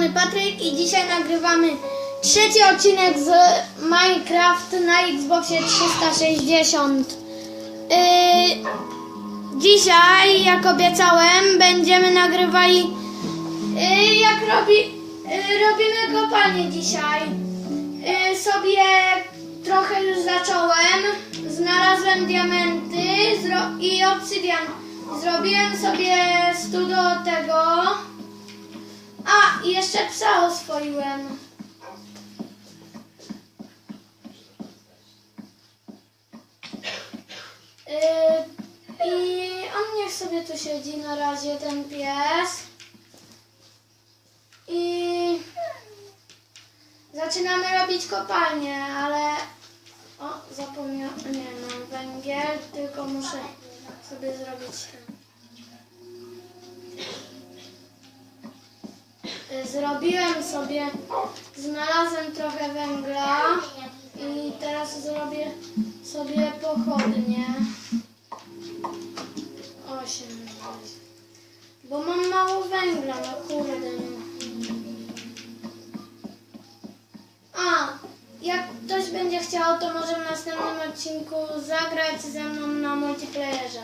strony Patryk i dzisiaj nagrywamy trzeci odcinek z Minecraft na Xboxie 360. Yy, dzisiaj, jak obiecałem, będziemy nagrywali yy, jak robi, yy, robimy kopalnię dzisiaj. Yy, sobie trochę już zacząłem. Znalazłem diamenty i obsydian. Zrobiłem sobie stu do tego. A, i jeszcze psa oswoiłem. Yy, I on niech sobie tu siedzi na razie, ten pies. I zaczynamy robić kopalnię, ale... O, zapomniałam, nie mam węgiel, tylko muszę sobie zrobić Zrobiłem sobie, znalazłem trochę węgla i teraz zrobię sobie pochodnie. Osiem. Bo mam mało węgla, no kurde. A, jak ktoś będzie chciał, to może w następnym odcinku zagrać ze mną na multiplayerze.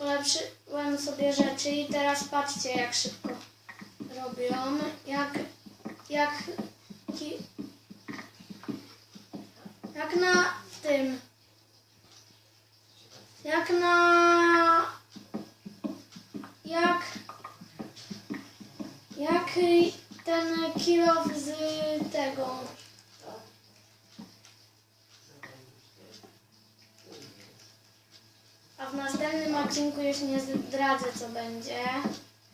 Ulepszyłem sobie rzeczy i teraz patrzcie jak szybko robią. Jak, jak, jak na tym, jak na, jak, jak ten kilof z tego. A w następnym odcinku już nie zdradzę co będzie,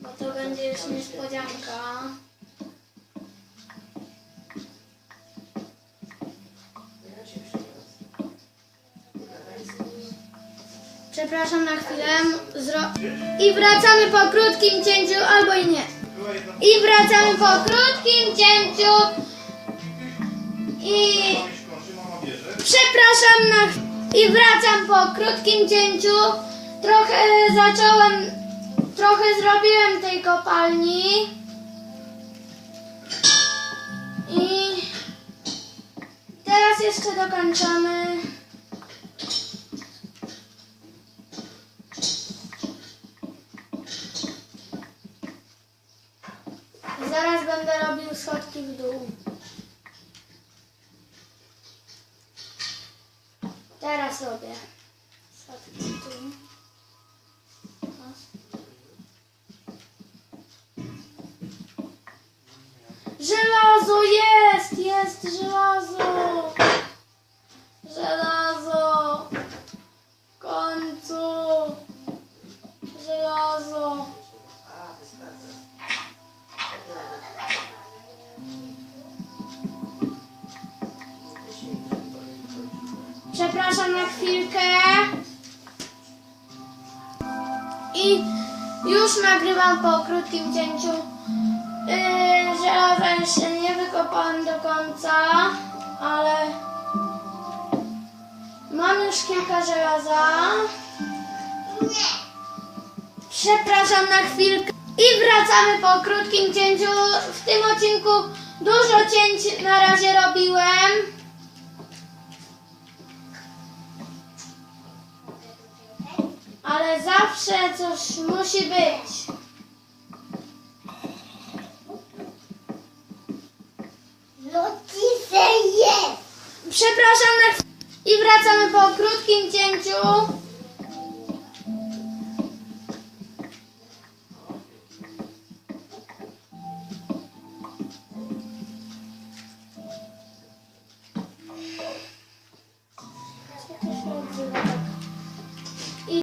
bo to będzie już niespodzianka. Przepraszam na chwilę. Zro- I wracamy po krótkim cięciu, albo i nie. I wracamy po krótkim cięciu. I Przepraszam na i wracam po krótkim cięciu. Trochę zacząłem, trochę zrobiłem tej kopalni. I teraz jeszcze dokończamy. Zaraz będę robił schodki w dół. Teraz robię. Schodki tu. Żelazo jest! Jest żelazo! Żelazo! W końcu! Żelazo! Przepraszam na chwilkę. I już nagrywam po krótkim cięciu. Żelaza jeszcze nie wykopałem do końca, ale mam już kilka żelaza. Przepraszam na chwilkę. I wracamy po krótkim cięciu. W tym odcinku dużo cięć na razie robiłem. Ale zawsze coś musi być. No dzisiaj jest! Przepraszam. I wracamy po krótkim cięciu.